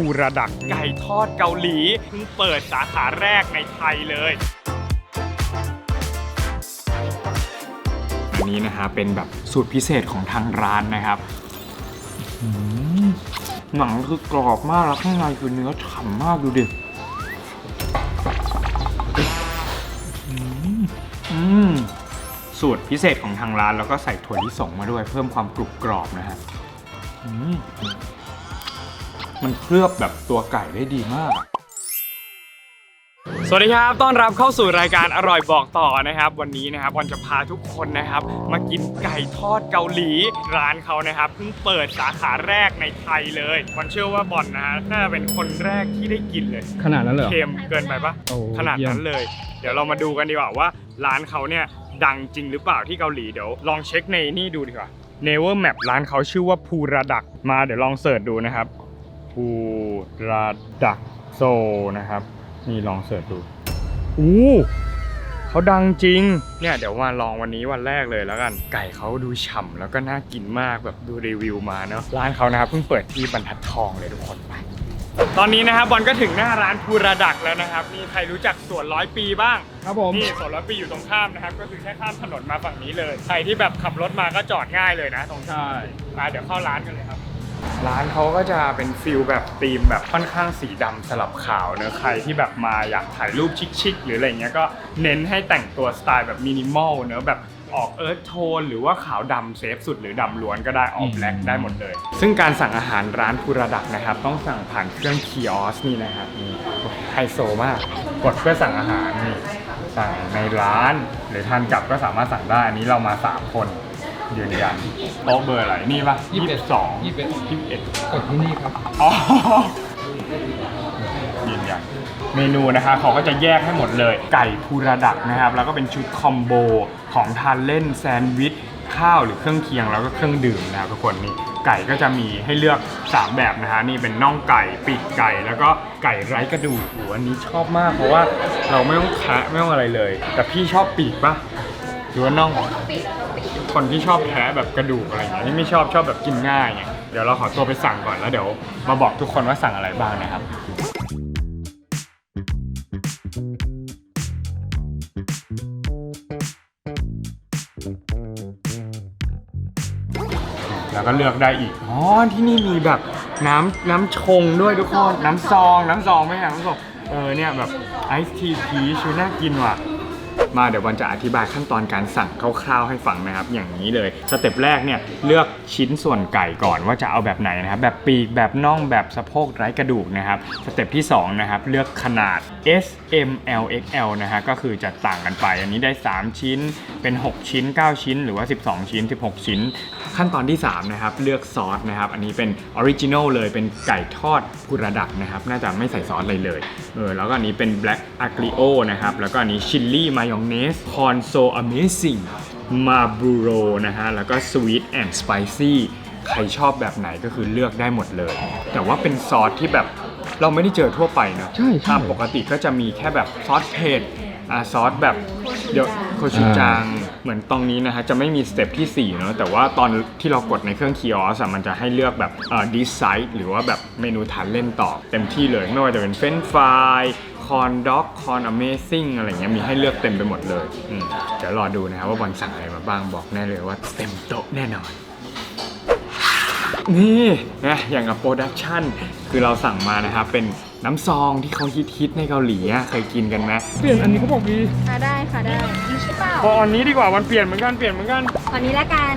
ภูระดักไก่ทอดเกาหลีเพิ่งเปิดสาขาแรกในไทยเลยอันนี้นะฮะเป็นแบบสูตรพิเศษของทางร้านนะครับหนังคือกรอบมากแล้วข้างในคือเนื้อฉ่ำมากดูดิสูตรพิเศษของทางร้านแล้วก็ใส่ถั่วลิสงมาด้วยเพิ่มความกรุบกรอบนะฮะ มมันเคลือบแบบตัวไก่ได้ดีมากอะสวัสดีครับ ต้อนรับเข้าสู่รายการอร่อยบอกต่อนะครับ วันนี้นะครับวันจะพาทุกคนนะครับ มากินไก่ทอดเกาหลี ร้านเขานะครับเพิ่งเปิดสาขาแรกในไทยเลยวันเชื่อว่าบอลนะฮะน่าจะเป็นคนแรกที่ได้กินเลย ขนาดนั้นเลยเหรอ เค็มเกินไปปะโอ้ขนาดนั้นเลย เดี๋ยวเรามาดูกันดีกว่าว่า ร้านเขาเนี่ยดังจริงหรือเปล่าที่เกาหลีเดี๋ยวลองเช็คในนี่ดูดีกว่า Never Map ร้านเขาชื่อว่าภูระดักมาเดี๋ยวลองเสิร์ชดูนะครับ ภูระดักโซนะครับ นี่ลองเสิร์ชดูอู้เขาดังจริง เนี่ยเดี๋ยวมาลองวันนี้วันแรกเลยแล้วกัน ไก่เขาดูฉ่ำแล้วก็น่ากินมากแบบดูรีวิวมาเนาะ ร้านเขานะครับเพิ่งเปิดที่บรรทัดทองเลยทุกคนไป ตอนนี้นะครับบอลก็ถึงหน้าร้านภูระดักแล้วนะครับ นี่ใครรู้จักสวนร้อยปีบ้าง ครับผม นี่สวนร้อยปีอยู่ตรงข้ามนะครับ ก็คือแค่ข้ามถนนมาฝั่งนี้เลย ใครที่แบบขับรถมาก็จอดง่ายเลยนะตรงใช่มาเดี๋ยวเข้าร้านกันเลยครับ ร้านเขาก็จะเป็นฟิลแบบธีมแบบค่อนข้างสีดำสลับขาวเนอะใครที่แบบมาอยากถ่ายรูปชิคๆหรืออะไรเงี้ยก็เน้นให้แต่งตัวสไตล์แบบมินิมอลเนอะแบบออกเอิร์ธโทนหรือว่าขาวดำเซฟสุดหรือดำล้วนก็ได้ออกแบล็กได้หมดเลย ซึ่งการสั่งอาหารร้านภูระดักนะครับ ต้องสั่งผ่านเครื่องคีออสนี่นะครับนี่ไฮโซมาก กดเพื่อสั่งอาหารนี่สั่งในร้าน หรือทานกลับก็สามารถสั่งได้อันนี้เรามาสามคน ยืนยันโต๊ะเบอร์อะไรนี่ปะยี่สิบเอ็ดสองยี่สิบเอ็ดยี่สิบเอ็ดกดที่นี่ครับอ๋อยืนยันเมนูนะคะเขาก็จะแยกให้หมดเลย ไก่ภูระดักนะครับ แล้วก็เป็นชุดคอมโบของทานเล่นแซนด์วิชข้าวหรือเครื่องเคียงแล้วก็เครื่องดื่มนะครับทุกคนนี่ไก่ก็จะมีให้เลือก 3 แบบนะฮะนี่เป็นน่องไก่ปีกไก่ แล้วก็ไก่ไร้กระดูกโอ้โหอันนี้ชอบมากเพราะว่าเราไม่ต้องแคะไม่ต้องอะไรเลย แต่พี่ชอบปีกปะหรือว่าน่อง คนที่ชอบแท้แบบกระดูกอะไรอย่างเงี้ยที่ไม่ชอบชอบแบบกินง่ายไงเดี๋ยวเราขอตัวไปสั่งก่อนแล้วเดี๋ยวมาบอกทุกคนว่าสั่งอะไรบ้างนะครับแล้วก็เลือกได้อีก อ๋อ ที่นี่มีแบบน้ำน้ำชงด้วยทุกคน น้ำซอง น้ำซองไม่ใช่น้ำซอง เออเนี่ยแบบไอซ์ทีพีชน่ากินว่ะ มาเดี๋ยววันจะอธิบายขั้นตอนการสั่งคร่าวๆให้ฟังนะครับ อย่างนี้เลยสเต็ปแรกเนี่ยเลือกชิ้นส่วนไก่ก่อนว่าจะเอาแบบไหนนะครับแบบปีกแบบน่องแบบสะโพกไร้กระดูกนะครับสเต็ปที่สองนะครับเลือกขนาด S M L X L นะฮะก็คือจะต่างกันไป อันนี้ได้ 3 ชิ้นเป็น 6 ชิ้น 9 ชิ้น หรือว่า 12 ชิ้น 16 ชิ้น ขั้นตอนที่3นะครับเลือกซอสนะครับอันนี้เป็นออริจิน l เลยเป็นไก่ทอดกุระดักนะครับน่าจะไม่ใส่ซอสอะไรเลยเออแล้วก็อันนี้เป็น black aglio นะครับแล้วก็อันนี้ชิลลี่มายองเนส corn so amazing marlboro นะฮะ แล้วก็ sweet and spicy ใครชอบแบบไหนก็คือเลือกได้หมดเลย แต่ว่าเป็นซอสที่แบบเราไม่ได้เจอทั่วไปเนอะใช่ใช่ ตามปกติก็จะมีแค่แบบซอสเผ็ดอ่าซอสแบบเดี๋ยวโคชูจัง เหมือนตรงนี้นะฮะ จะไม่มีสเต็ปที่4เนอะแต่ว่าตอนที่เรากดในเครื่องคีออสอะมันจะให้เลือกแบบเอ่อดีไซน์หรือว่าแบบเมนูทานเล่นต่อเต็มที่เลย ไม่ว่าจะเป็นเฟรนฟราย คอนด็อกคอนอเมซิ่งอะไรเงี้ยมีให้เลือกเต็มไปหมดเลยอืมเดี๋ยวรอดูนะครับว่าบอลสั่งอะไรมาบ้างบอกแน่เลยว่าเต็มโต๊ะแน่นอน นี่นะอย่างกับโปรดักชั่นคือเราสั่งมานะครับ เป็นน้ำซองที่เขาฮิตๆในเกาหลีอะเคยกินกันไหมเปลี่ยนอันนี้เขาบอกดีค่ะได้ค่ะได้ใช่เปล่าพออันนี้ดีกว่ามันเปลี่ยนเหมือนกันเปลี่ยนเหมือนกัน ตอนนี้ละกัน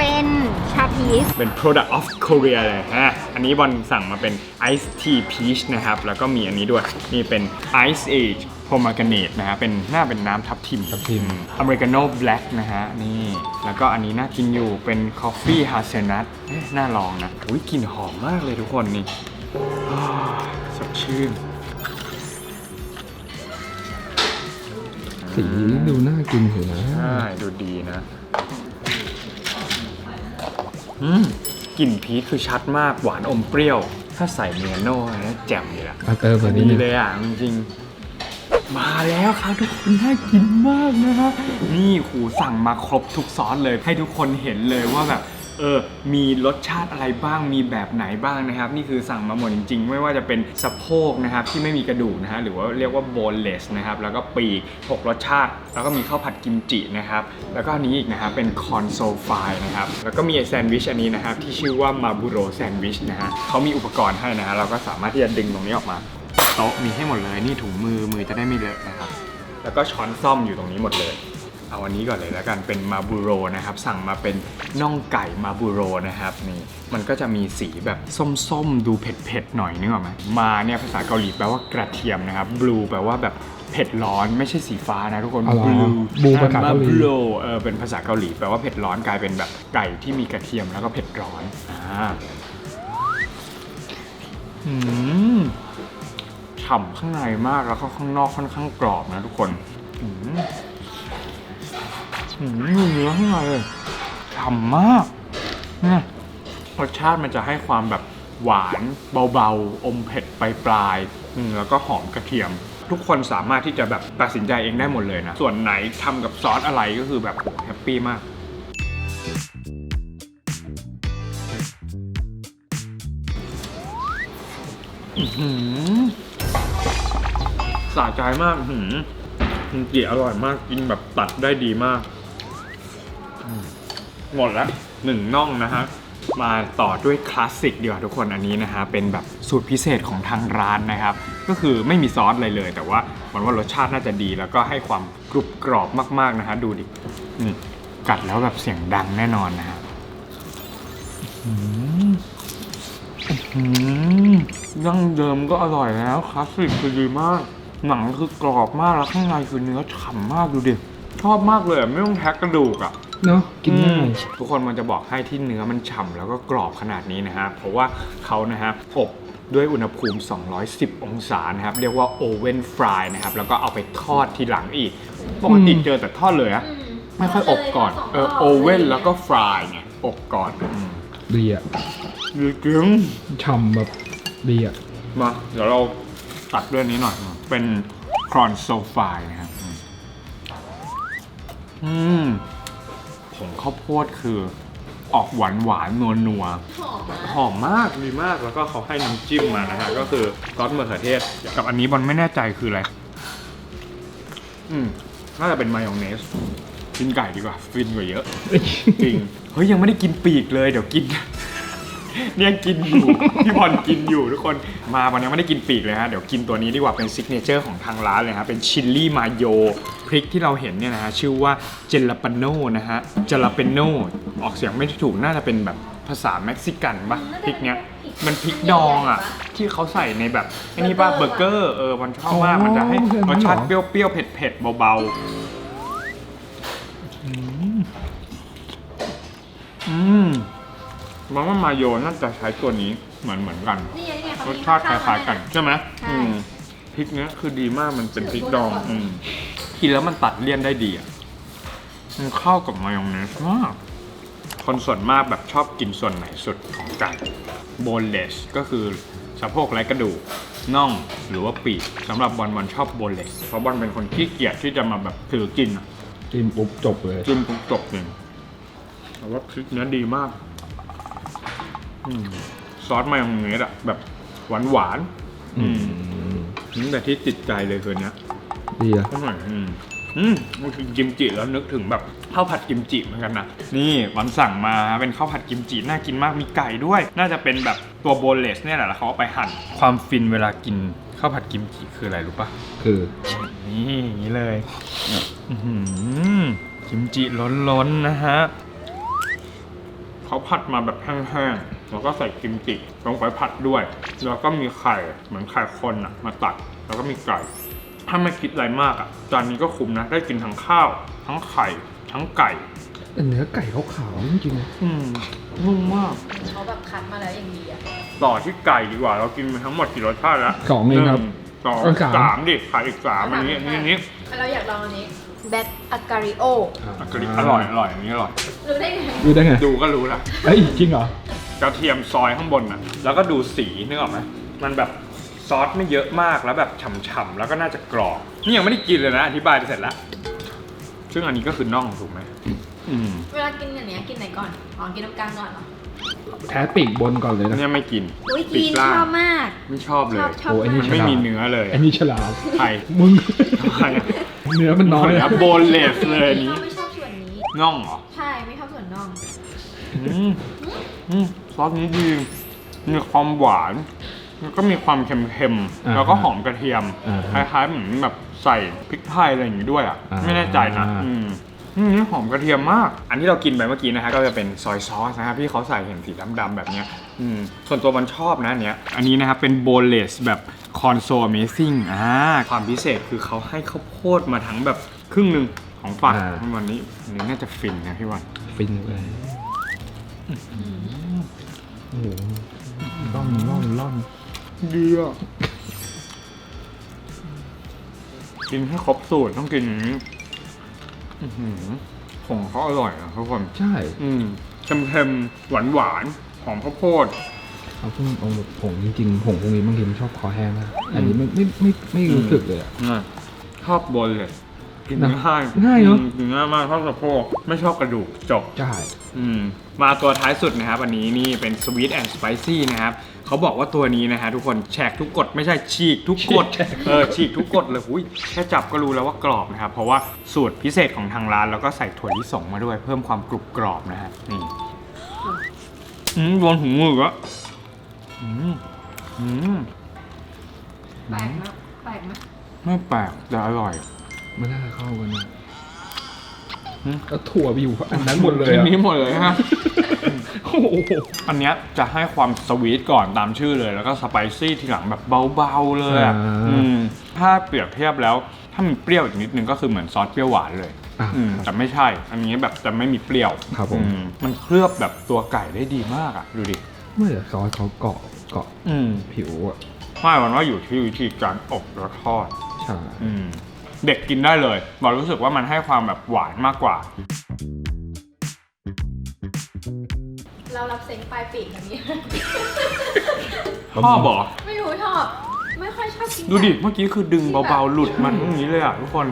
เป็นชาพีสเป็น product of Korea เลยฮะ อันนี้บอลสั่งมาเป็น Ice Tea Peach นะครับ แล้วก็มีอันนี้ด้วย นี่เป็น Ice Age Pomegranate นะฮะ เป็นหน้าเป็นน้ำทับทิมทับทิมอเมริกาโน่แบล็กนะฮะ นี่ แล้วก็อันนี้น่ากินอยู่เป็น Coffee Hazelnut เอ๊ะน่าลองนะ อุ้ยกลิ่นหอมมากเลยทุกคนนี่อ้าวสดชื่น สีดูน่ากินอยู่นะ ใช่ดูดีนะ อืมกลิ่นพีชคือชัดมากหวานอมเปรี้ยว ถ้าใส่เมโน่นะแจ่มเลยละอะเติมแบบนี้ดีเลยอะจริงๆมาแล้วครับทุกคนน่ากินมากนะฮะนี่หูสั่งมาครบทุกซอสเลยให้ทุกคนเห็นเลยว่าแบบ เออมีรสชาติอะไรบ้างมีแบบไหนบ้างนะครับ นี่คือสั่งมาหมดจริง ๆ ไม่ว่าจะเป็นสะโพกนะครับที่ไม่มีกระดูกนะฮะหรือว่าเรียกว่า boneless นะครับแล้วก็ปีกหกรสชาติ แล้วก็มีข้าวผัดกิมจินะครับแล้วก็อันนี้อีกนะครับเป็นคอนโซลไฟนะครับแล้วก็มีแซนด์วิชอันนี้นะครับที่ชื่อว่ามาบูโรแซนด์วิชนะฮะเขามีอุปกรณ์ให้นะฮะเราก็สามารถที่จะดึงตรงนี้ออกมาโต๊ะมีให้หมดเลยนี่ถุงมือมือจะได้ไม่เลอะนะครับแล้วก็ช้อนซ่อมอยู่ตรงนี้หมดเลย เอาอันนี้ก่อนเลยแล้วกันเป็นมาบูโรนะครับ สั่งมาเป็นน่องไก่มาบูโรนะครับนี่มันก็จะมีสีแบบส้มๆ ดูเผ็ดๆหน่อยนึกออกไหมมาเนี่ยภาษาเกาหลีแปลว่ากระเทียมนะครับบลูแปลว่าแบบเผ็ดร้อนไม่ใช่สีฟ้านะทุกคนอ๋อเหรอ blue blue ภาษาเกาหลี บลูเออเป็นภาษาเกาหลีแปลว่าเผ็ดร้อนกลายเป็นแบบไก่ที่มีกระเทียมแล้วก็เผ็ดร้อนอ่าอืมฉ่ำข้างในมากแล้วก็ข้างนอกค่อนข้างกรอบนะทุกคนอืม อืมมีเนื้อข้างในเลยฉ่ำมากเนี่ยรสชาติมันจะให้ความแบบหวานเบาๆ อมเผ็ดปลายๆอืมแล้วก็หอมกระเทียม ทุกคนสามารถที่จะแบบตัดสินใจเองได้หมดเลยนะ ส่วนไหนทำกับซอสอะไรก็คือแบบโหแฮปปี้มาก อื้อหือสะใจมากอื้อหือกิมจิอร่อยมาก กินแบบตัดได้ดีมาก หมดล้วหนึ่งน่องนะฮะมาต่อด้วยคลาสสิกดีกว่าทุกคนอันนี้นะฮะเป็นแบบสูตรพิเศษของทางร้านนะครับ ก็คือไม่มีซอสอะไรเลย แต่ว่าหวังว่ารสชาติน่าจะดี แล้วก็ให้ความกรุบกรอบมากๆนะฮะดูดินี่กัดแล้วแบบเสียงดังแน่นอนนะฮะอืมอืมดั้งเดิมก็อร่อยแล้วคลาสสิกคือดีมาก หนังคือกรอบมากแล้วข้างในคือเนื้อฉ่ำมากดูดิชอบมากเลยไม่ต้องแท็กกระดูกอะ เนาะกินง่ายอืมทุกคนมันจะบอกให้ที่เนื้อมันฉ่ำแล้วก็กรอบขนาดนี้นะฮะเพราะว่าเขานะฮะอบด้วยอุณหภูมิ 210 องศานะครับ เรียกว่าโอเว่นฟรายนะครับ แล้วก็เอาไปทอดทีหลังอีกปกติเจอแต่ทอดเลยอะไม่ค่อยอบก่อนเออโอเว่นแล้วก็ฟรายไงอบก่อนอืมดีอะดีจริงฉ่ำแบบดีอะมา เดี๋ยวเราตัดด้วยนี้หน่อย เป็นครอนโซฟายนะครับอืม ผงข้าวโพดคือออกหวานหวานนัวนัวๆหอมมากดีมากแล้วก็เขาให้น้ำจิ้มมานะฮะก็คือซอสมะเขือเทศ กับอันนี้บอลไม่แน่ใจคืออะไร อืมน่าจะเป็นมายองเนสกินไก่ดีกว่า ฟินกว่าเยอะจริงเฮ้ยยังไม่ได้กินปีกเลยเดี๋ยวกิน เนี่ยกินอยู่ พี่บอลกินอยู่ทุกคน มาวันนี้ไม่ได้กินปีกเลยฮะ เดี๋ยวกินตัวนี้ดีกว่าเป็นซิกเนเจอร์ของทางร้านเลยฮะ เป็นชิลลี่มาโยพริกที่เราเห็นเนี่ยนะฮะ ชื่อว่าเจลาปโนนะฮะ เจลาเปโนออกเสียงไม่ถูก น่าจะเป็นแบบภาษาเม็กซิกันปะพริกเนี้ย มันพริกดองอะ ที่เขาใส่ในแบบไอ้นี่ป่ะเบอร์เกอร์ เออมันชอบมาก มันจะให้รสชาติเปรี้ยวๆ เผ็ดๆ เบาๆ อืม มันว่ามาโยน่าจะใช้ตัวนี้เหมือนเหมือนกัน นี่ไงนี่ไงเขรมีสชาติคล้ายๆกัน ใช่ไหมใช่ อืมพริกเนี้ยคือดีมากมันเป็นพริกดองอืมกินแล้วมันตัดเลี่ยนได้ดีอะมันเข้ากับมายองเนสมาก คนส่วนมากแบบชอบกินส่วนไหนสุดของไก่โบนเลสก็คือสะโพกไร้กระดูกน่องหรือว่าปีกสำหรับบอลบอลชอบบนเลสเพราะบอลเป็นคนขี้เกียจที่จะมาแบบถือกินอะกินปุ๊บจบเลย จิ้มปุ๊บจบเลยแต่ว่าพริกเนื้อดีมาก อมซอสมายองเนสอะแบบหวานหวานๆอือืมมนี่แต่ที่ติดใจเลยคือเนี้ยดีอะอร่อยอืมอืมมันคือกิมจิแล้วนึกถึงแบบข้าวผัดกิมจิเหมือนกันนะนี่วันสั่งมาเป็นข้าวผัดกิมจิน่ากินมากมีไก่ด้วย น่าจะเป็นแบบตัวโบนเลสเนี่ยแหละแล้วเขาเอาไปหั่นความฟินเวลากินข้าวผัดกิมจิคืออะไรรู้ปะ คือ นี่อย่างนี้เลยอื้อหือกิมจิล้นๆนะฮะเขาผัดมาแบบแห้งๆ แล้วก็ใส่กิมจิลงไปผัดด้วย แล้วก็มีไข่เหมือนไข่คนอะมาตัด แล้วก็มีไก่ ถ้าไม่คิดอะไรมากอะจานนี้ก็คุ้มนะ ได้กินทั้งข้าว ทั้งไข่ ทั้งไก่ แต่เนื้อไก่เขาขาวจริงๆนะอืมนุ่มมาก เขาแบบคัดมาแล้วอย่างดีอะต่อที่ไก่ดีกว่า เรากินไปทั้งหมดกี่รสชาติแล้วสองเองครับ หนึ่สองเออสาม สามดิไข่อีกสามอันนี้อันนี้อันนี้เราอยากลองอันนี้แบทอาการิโออะกะหรี่อร่อยอร่อยอันนี้อร่อย รู้ได้ไง ดูได้ไงดูก็รู้ละเอ้ยจริงเหรอ กระเทียมซอยข้างบนน่ะแล้วก็ดูสีนึกออกไหมมันแบบซอสไม่เยอะมากแล้วแบบฉ่ำๆแล้วก็น่าจะกรอบนี่ยังไม่ได้กินเลยนะอธิบายไปเสร็จแล้ว ซึ่งอันนี้ก็คือน่องถูกไหมอืมเวลากินอย่างเนี้ยกินไหนก่อนอ๋อกินน้ำกลางก่อนเหรอแท้ปีกบนก่อนเลยนะ เนี่ยไม่กินอุ้ยปีกินล่าชงอบมากไม่ชอบเลชอยบชอบโอ้ไอ้นี่มันมากไม่มีเนื้อเลยอันนี้ฉลาดไข่มึง ไข่อะเนื้อมันน้อยนะอะโบนเลสเลยอันชนี้อบไม่ชอบส่วนนี้ น่องเหรอ ใช่ไม่ชอบส่วนน่องอืมอืมซ อสนี้ดีมีความหวานแล้วก็มีความเค็มๆ แล้วก็หอมกระเทียมอ่าคล้ายๆเหมือนแบบใส่พริกไทยอะไรอย่างงี้ด้วยอะอ่าไม่แน่ใจนะอืมอืมนี่หอมกระเทียมมาก อันที่เรากินไปเมื่อกี้นะฮะก็จะเป็นซอยซอสนะครับที่เขาใส่เห็นสีดำๆแบบเนี้ยอืมส่วนตัวมันชอบนะอันเนี้ย อันนี้นะครับเป็นโบเลสแบบคอนโซเมซิ่งอ่าความพิเศษคือเขาให้ข้าวโพดมาทั้งแบบครึ่งหนึ่งของฝักอ่าวันนี้อันนี้น่าจะฟินนะพี่วัน ฟินเลย โอ้โหล่อนล่อนล่อนดีอะ กินให้ครบสูตรต้องกินอย่างนี้อื้อหือผงเขาอร่อยอะทุกคนใช่อืมเค็มๆหวานหวานๆ หอมข้าวโพด เอาพวกเอาแบบผงจริงๆผงพวกนี้บางทีมันชอบคอแห้งนะอันนี้ไม่ไม่ไม่ไม่รู้สึกเลยอะอะชอบบนเลย กินง่ายง่ายเนอะ อืมกินง่ายมากชอบสะโพกไม่ชอบกระดูกจบ ใช่ อืมมาตัวท้ายสุดนะครับอันนี้นี่เป็น sweet and spicy นะครับเขาบอกว่าตัวนี้นะฮะทุกคนแฉกทุกกฎไม่ใช่ฉีกทุกกฎเออฉีกทุกกฎเลยหุยแค่จับก็รู้แล้วว่ากรอบนะครับ เพราะว่าสูตรพิเศษของทางร้านแล้วก็ใส่ถั่วลิสงมาด้วยเพิ่มความกรุบกรอบนะฮะนี่อืมโดนถุงมืออะอืมอืมแปลกไหมแปลกไหมไม่แปลกแต่อร่อยมันน่าจะเข้ากันนะ หืมแล้วถั่วไปอยู่อันนั้นหมดเลยชิ้นอะนี้หมดเลยฮะโอ้โหอันเนี้ยจะให้ความสวีทก่อนตามชื่อเลย แล้วก็สไปซี่ทีหลังแบบเบาๆเลยอะอืมถ้าเปรียบเทียบแล้ว ถ้ามันเปรี้ยวอีกนิดนึงก็คือเหมือนซอสเปรี้ยวหวานเลยอะอืมแต่ไม่ใช่ อันนี้แบบจะไม่มีเปรี้ยวครับผมอืมันเคลือบแบบตัวไก่ได้ดีมากอะดูดิเมื่อซอสเขาเกาะเกาะอืมผิวอะไม่วันว่าอยู่ที่วิธีการอบแล้วทอดใช่อืม เด็กกินได้เลยบอกรู้สึกว่ามันให้ความแบบหวานมากกว่า เรารับเซ็งปลายปีกแบบนี้ พ่อบอก ไม่รู้ชอบ ไม่ค่อยชอบกินดูดิแบบเมื่อกี้คือดึงเบาๆ หลุดมันตรงนี้เลยอะทุกคน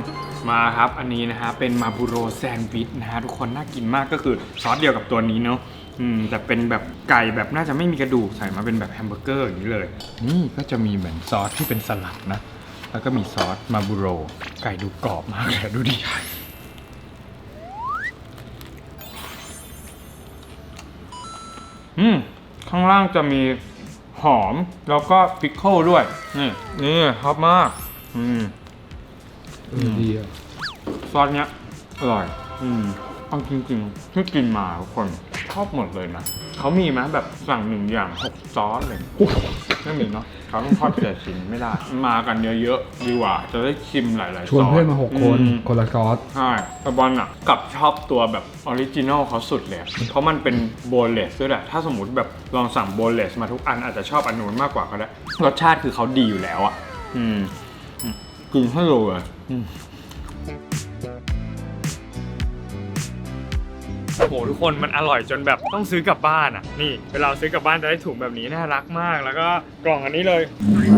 มาครับอันนี้นะฮะเป็นมาบูโรแซนด์วิชนะฮะทุกคนน่ากินมากก็คือซอสเดียวกับตัวนี้เนาะอืมแต่เป็นแบบไก่แบบน่าจะไม่มีกระดูกใส่มาเป็นแบบแฮมเบอร์เกอร์อย่างนี้เลย นี่ก็จะมีเหมือนซอสที่เป็นสลัดนะ แล้วก็มีซอสมาบูโร ไก่ดูกรอบมากเลยดูดิอืม ข้างล่างจะมีหอมแล้วก็พิคเกิลด้วย นี่นี่ชอบมาก อืมเออดีอะซอสเนี้ยอร่อย อืมเอาจริงๆที่กินมาทุกคนชอบหมดเลยนะเขามีไหมแบบสั่งหนึ่งอย่างหกซอสเลยไม่มีเนาะ เขาต้องทอดเสียชิ้นไม่ได้ มากันเยอะๆดีกว่า จะได้ชิมหลายๆซอสชวนเพื่อนมาหกคนอืม คนละซอส ใช่แต่บอลอะกลับชอบตัวแบบออริจินอลเขาสุดเลยอะเพราะมันเป็นโบเลสด้วยแหละ ถ้าสมมติแบบลองสั่งโบเลสมาทุกอันอาจจะชอบอันนู้นมากกว่าก็ได้ รสชาติคือเขาดีอยู่แล้วอะ อืมอืมกินให้ดูเลยอืม โอ้โหทุกคนมันอร่อยจนแบบต้องซื้อกลับบ้านอะ นี่เวลาซื้อกลับบ้านจะได้ถุงแบบนี้น่ารักมาก แล้วก็กล่องอันนี้เลย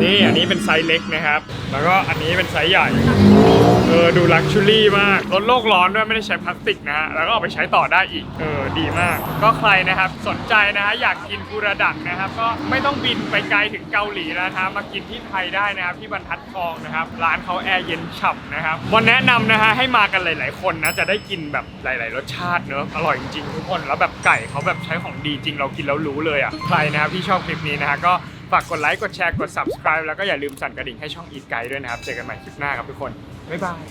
นี่อันนี้เป็นไซส์เล็กนะครับ แล้วก็อันนี้เป็นไซส์ใหญ่ เออดูลักชัวรี่มากลดโลกร้อนด้วยไม่ได้ใช้พลาสติกนะฮะ แล้วก็เอาไปใช้ต่อได้อีก เออดีมาก ก็ใครนะครับสนใจนะฮะอยากกินฟูระดักนะครับ ก็ไม่ต้องบินไปไกลถึงเกาหลีนะครับมากินที่ไทยได้นะครับที่บรรทัดทองนะครับ ร้านเขาแอร์เย็นฉ่ำนะครับวันแนะนำนะฮะให้มากันหลาย ๆ คนนะจะได้กินแบบหลาย ๆ รสชาติเนอะอร่อยจริงๆทุกคนแล้วแบบไก่เขาแบบใช้ของดีจริงเรากินแล้วรู้เลยอะใครนะครับที่ชอบคลิปนี้นะฮะก็ ฝากกดไลค์กดแชร์กด subscribe แล้วก็อย่าลืมสั่นกระดิ่งให้ช่องอีทไกด์ด้วยนะครับ เจอกันใหม่คลิปหน้าครับทุกคน บ๊ายบาย